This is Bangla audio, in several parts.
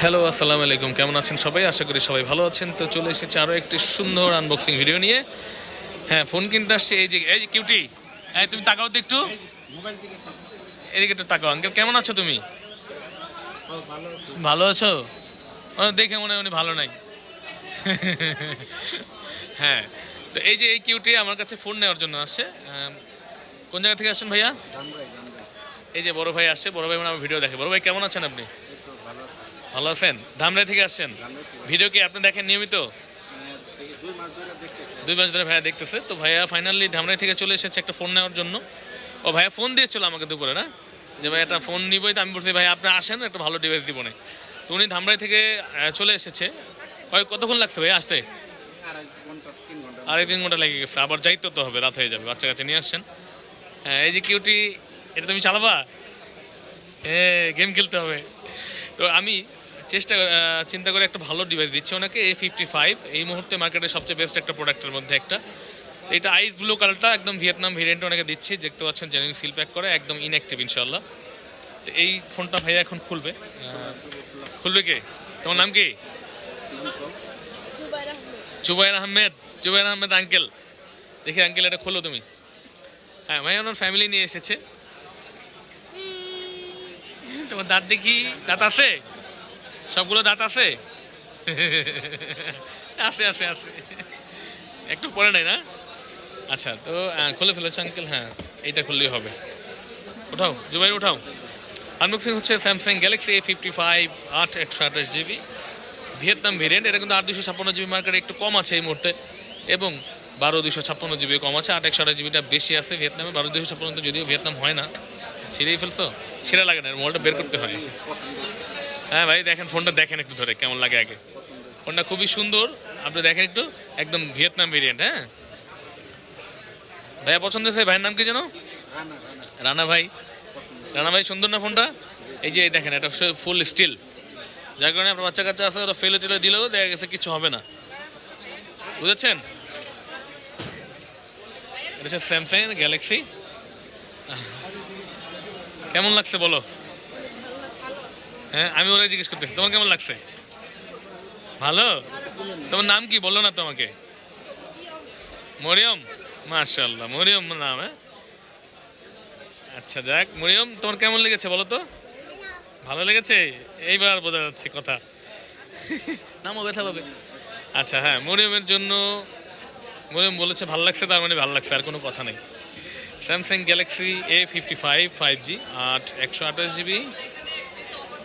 হ্যালো আসসালামু আলাইকুম। কেমন আছেন সবাই? আশা করি সবাই ভালো আছেন। তো চলে এসেছে আরও একটি সুন্দর আনবক্সিং ভিডিও নিয়ে। হ্যাঁ ফোন কিনতে আসছে। এই যে এই যে কিউটি হ্যাঁ তুমি তাকাও তো একটু। এদিকে একটু তাকাও। আঙ্কেল কেমন আছো তুমি? ভালো আছো? ও, দেখে মনে হয় উনি ভালো নাই। হ্যাঁ তো এই যে এই কিউটি আমার কাছে ফোন নেওয়ার জন্য আসছে। কোন জায়গা থেকে আসছেন ভাইয়া? এই যে বড় ভাই আসছে। বড় ভাই মানে আমার ভিডিও দেখে। বড় ভাই কেমন আছেন আপনি? ভালো আছেন ধামরাই থেকে আসছেন। ভিডিও কি আপনি দেখেন নিয়মিত? দুই মাস ধরে ভাইয়া দেখতেছে। তো ভাইয়া ফাইনালি ধামরাই থেকে চলে এসেছে একটা ফোন নেওয়ার জন্য। ও ভাইয়া ফোন দিয়েছিল আমাকে দুপুরে, না? যে ভাই একটা ফোন নিবই তো আমি বলছি ভাই আপনি আসেন একটা ভালো ডিভাইস দিব না তো উনি ধামরাই থেকে চলে এসেছে। ভাই কতক্ষণ লাগছে ভাই আসতে? আড়াই তিন ঘণ্টা লেগে গেছে। আবার যাইতে তো হবে, রাত হয়ে যাবে। বাচ্চা কাছে নিয়ে আসছেন। হ্যাঁ এই যে কিউটি এটা তুমি চালাবা? হ্যাঁ গেম খেলতে হবে। তো আমি চেষ্টা চিন্তা করে একটা ভালো ডিভাইস দিচ্ছে ওনাকে এ ফিফটি ফাইভ এই মুহূর্তে মার্কেটে সবচেয়ে বেস্ট একটা প্রোডাক্টের মধ্যে একটা। এটা আইস ব্লু কালারটা একদম ভিয়েতনাম ভেরিয়েন্ট ওনাকে দিচ্ছি দেখতে পাচ্ছেন জেনুইন সিল প্যাক করে একদম ইনঅ্যাক্টিভ ইনশাল্লাহ তো এই ফোনটা ভাইয়া এখন খুলবে। খুলবে কে? তোমার নাম কি? জুবাইর আহমেদ। জুবাইর আহমেদ আঙ্কেল দেখি আঙ্কেল এটা খোলো তুমি। হ্যাঁ ভাই ওনার ফ্যামিলি নিয়ে এসেছে। তোমার দাঁত দেখি দাঁত আছে? সবগুলো দাঁত আছে? আছে আছে আছে। একটু পরে নাই না? আচ্ছা তো খুলে ফেলেছে আঙ্কেল হ্যাঁ এইটা খুললেই হবে। উঠাও জুবাই উঠাও। আনবক্সিং হচ্ছে Samsung Galaxy A fifty five আট একশো আঠাশ জিবি ভিয়েতনাম ভেরিয়েন্ট এটা কিন্তু আট দুশো ছাপ্পান্ন জিবি মার্কেটে একটু কম আছে এই মুহূর্তে। এবং বারো দুশো ছাপ্পান্ন জিবি কম আছে, আট একশো আঠাশ জিবিটা বেশি আছে ভিয়েতনামে বারো দুশো ছাপ্পান্ন যদিও ভিয়েতনাম হয় না। ছিঁড়েই ফেলছো? ছিঁড়া লাগে না মোবাইলটা বের করতে হয়। হ্যাঁ ভাই, দেখেন, ফোনটা দেখেন একটু ধরে, কেমন লাগে আগে। ফোনটা খুবই সুন্দর, আপনি দেখেন একটু, একদম ভিয়েতনাম ভেরিয়েন্ট হ্যাঁ? ভাইয়া, পছন্দ হয়েছে ভাইয়ের নাম কি যেন? রানা ভাই। রানা ভাই, সুন্দর না ফোনটা? এই যে দেখেন, এটা ফুল স্টিল যার কারণে আপনার বাচ্চা কাচ্চা আছে, ওরা ফেলে টেলে দিলেও দেখা গেছে কিছু হবে না। বুঝেছেন? এটা স্যামসাং গ্যালাক্সি কেমন লাগছে বলো? হ্যাঁ আমি ওরাই জিজ্ঞেস করতেছি তোমার কেমন লাগছে? ভালো? তোমার নাম কি? বলল না তোমাকে। মরিয়ম? মাশাল্লাহ মরিয়ম নাম হ্যাঁ? আচ্ছা যাক। মরিয়ম তোমার কেমন লেগেছে বলো তো? ভালো লেগেছে? এইবার বোঝা যাচ্ছে কথা। নামও ব্যথা পাবে। আচ্ছা হ্যাঁ মরিয়মের জন্য মরিয়ম বলেছে ভালো লাগছে তার মানে ভালো লাগছে আর কোনো কথা নেই। Samsung Galaxy A fifty five five G আট একশো আঠাশ জিবি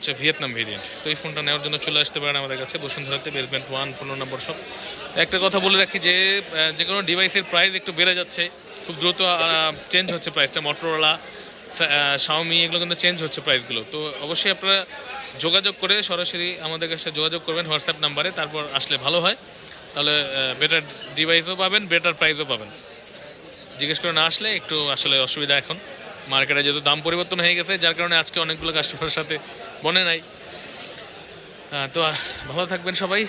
আচ্ছা ভিয়েতনাম ভেরিয়েন্ট তো এই ফোনটা নেওয়ার জন্য চলে আসতে পারেন আমাদের কাছে, বসুন্ধরাতে বেসমেন্ট ওয়ান পনেরো নম্বর সব একটা কথা বলে রাখি যে যে কোনো ডিভাইসের প্রাইস একটু বেড়ে যাচ্ছে, খুব দ্রুত চেঞ্জ হচ্ছে প্রাইসটা মটোরোলা শাওমি এগুলো কিন্তু চেঞ্জ হচ্ছে প্রাইসগুলো তো অবশ্যই আপনারা যোগাযোগ করে সরাসরি আমাদের কাছে যোগাযোগ করবেন হোয়াটসঅ্যাপ নাম্বারে তারপর আসলে ভালো হয়। তাহলে বেটার ডিভাইসও পাবেন বেটার প্রাইসও পাবেন। জিজ্ঞেস করে না আসলে একটু আসলে অসুবিধা এখন। মার্কেটে যেহেতু দাম পরিবর্তন হয়ে গেছে, যার কারণে আজকে অনেকগুলো কাস্টমারের সাথে বনে নাই। তো ভালো থাকবেন সবাই।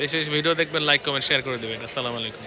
বেশি বেশি ভিডিও দেখবেন লাইক কমেন্ট শেয়ার করে দেবেন। আসসালামু আলাইকুম।